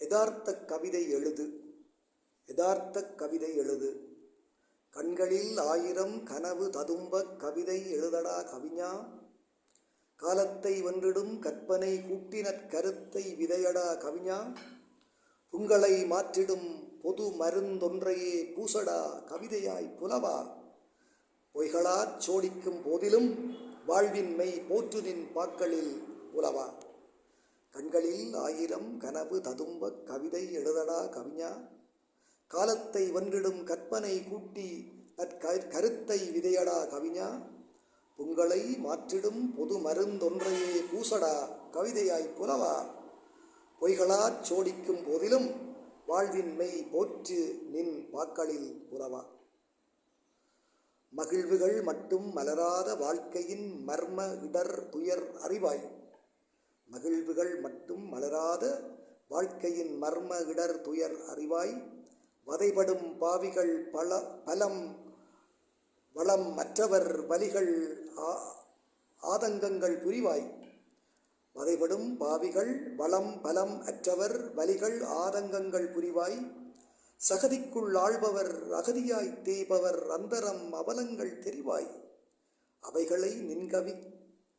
யதார்த்த கவிதை எழுது. யதார்த்த கவிதை எழுது. கண்களில் ஆயிரம் கனவு ததும்ப கவிதை எழுதடா கவிஞா. காலத்தை வென்றிடும் கற்பனை கூட்டினற் கருத்தை விதையடா கவிஞா. புங்களை மாற்றிடும் பொது மருந்தொன்றையே பூசடா கவிதையாய் புலவா. பொய்களாச் சோடிக்கும் போதிலும் வாழ்வின்மை போற்றுதின் பாக்களில் புலவா. கண்களில் ஆயிரம் கனவு ததும்ப கவிதை எழுதடா கவிஞா. காலத்தை வென்றிடும் கற்பனை கூட்டி கருத்தை விதையடா கவிஞா. உங்களை மாற்றிடும் பொது மருந்தொன்றையே பூசடா கவிதையாய் புலவா. பொய்களாச் சோடிக்கும் போதிலும் வாழ்வின் மெய் போற்று நின் வாக்களில் புலவா. மகிழ்வுகள் மட்டும் மலராத வாழ்க்கையின் மர்ம இடர் துயர் அறிவாய். மகிழ்வுகள் மட்டும் மலராத வாழ்க்கையின் மர்ம இடர் துயர் அறிவாய் வதைபடும் பாவிகள் பல பலம் வளம் மற்றவர் வலிகள் ஆ- ஆதங்கங்கள் புரிவாய். வதைபடும் பாவிகள் வளம் பலம் அற்றவர் வலிகள் ஆதங்கங்கள் புரிவாய். சகதிக்குள் ஆள்பவர் அகதியாய் தேய்பவர் அந்தரம் அவலங்கள் தெரிவாய். அவைகளை நின்கவி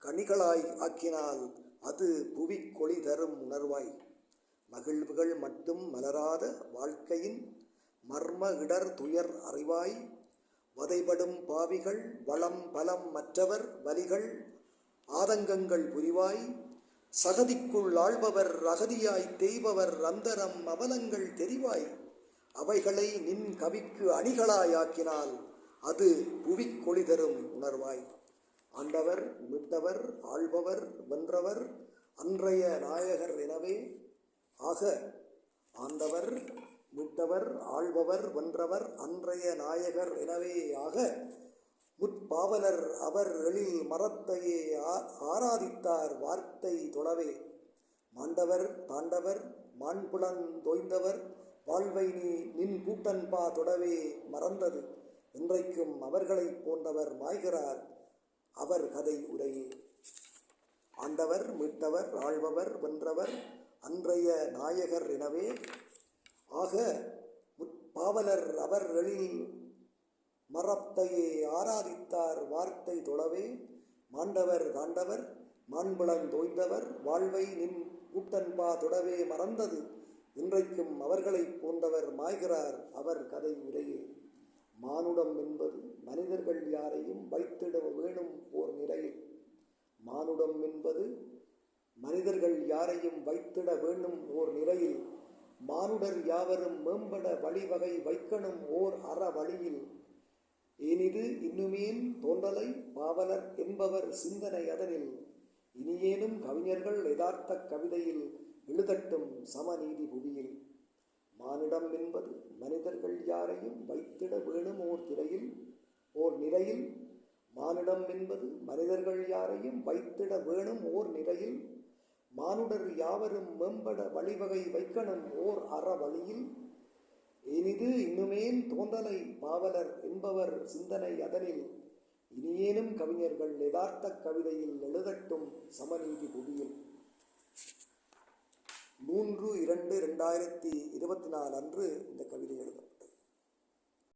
கனிகளாய் ஆக்கினால் அது புவிக்கொளி தரும் உணர்வாய். மகிழ்வுகள் மட்டும் மலராத வாழ்க்கையின் மர்ம இடர் துயர் அறிவாய். வதைபடும் பாவிகள் வளம் பலம் மற்றவர் வலிகள் ஆதங்கங்கள் புரிவாய். சகதிக்குள் ஆள்பவர் அகதியாய் தேய்பவர் அந்தரம் அவலங்கள் தெரிவாய். அவைகளை நின் கவிக்கு அணிகளாயாக்கினால் அது புவிக்கொளி தரும் உணர்வாய். ஆண்டவர் மீட்டவர் ஆள்பவர் வென்றவர் அன்றைய நாயகர் எனவே ஆக ஆண்டவர் மீட்டவர் ஆள்பவர் வென்றவர் அன்றைய நாயகர் எனவே ஆக முற்பாவலர் அவர் எழில் மரத்தையே ஆ- ஆராதித்தார் வார்த்தை தொழவே. மாண்டவர் தாண்டவர் மாண்புலன் தோய்ந்தவர் வாழ்வை நீ நின் கூட்டன்பா தொடவே மறந்தது. இன்றைக்கும் அவர்களைப் போன்றவர் மாய்கிறார். அவர் கதை உரையே ஆண்டவர் மீட்டவர் ஆழ்பவர் வென்றவர் அன்றைய நாயகர் எனவே ஆக முற்பாவலர் அவர் எழில் மரத்தையே ஆராதித்தார் வார்த்தை தொழவே மாண்டவர் தாண்டவர் மாண்புலன் தோய்ந்தவர் வாழ்வை நின் கூட்டன்பா தொடவே மறந்தது இன்றைக்கும் அவர்களைப் போன்றவர் மாய்கிறார் அவர் கதை உரையே. மானுடம் என்பது மனிதர்கள் யாரையும் வைத்திட வேணும் ஓர் நிலையில் மானுடம் என்பது மனிதர்கள் யாரையும் வைத்திட வேண்டும் ஓர் நிலையில். மானுடர் யாவரும் மேம்பட வழிவகை வைக்கணும் ஓர் அற வழியில். ஏனிது இன்னுமேன் தோன்றலை பாவலர் என்பவர் சிந்தனை அதனில். இனியேனும் கவிஞர்கள் யதார்த்த கவிதையில் எழுதட்டும் சமநீதி புவியில். மானிடம் என்பது மனிதர்கள் யாரையும் வைத்திட வேணும் ஓர் திரையில் ஓர் நிலையில் மானிடம் என்பது மனிதர்கள் யாரையும் வைத்திட வேணும் ஓர் நிலையில் மானுடர் யாவரும் மேம்பட வழிவகை வைக்கணும் ஓர் அற வழியில். இனிது இன்னுமேன் தோன்றலை பாவலர் என்பவர் சிந்தனை அதனில். இனியேனும் கவிஞர்கள் யதார்த்த கவிதையில் எழுதட்டும் சமநீதி குடியில் மூன்று இரண்டு ரெண்டாயிரத்தி இருபத்தி நாலு அன்று இந்த கவிதை எழுதும்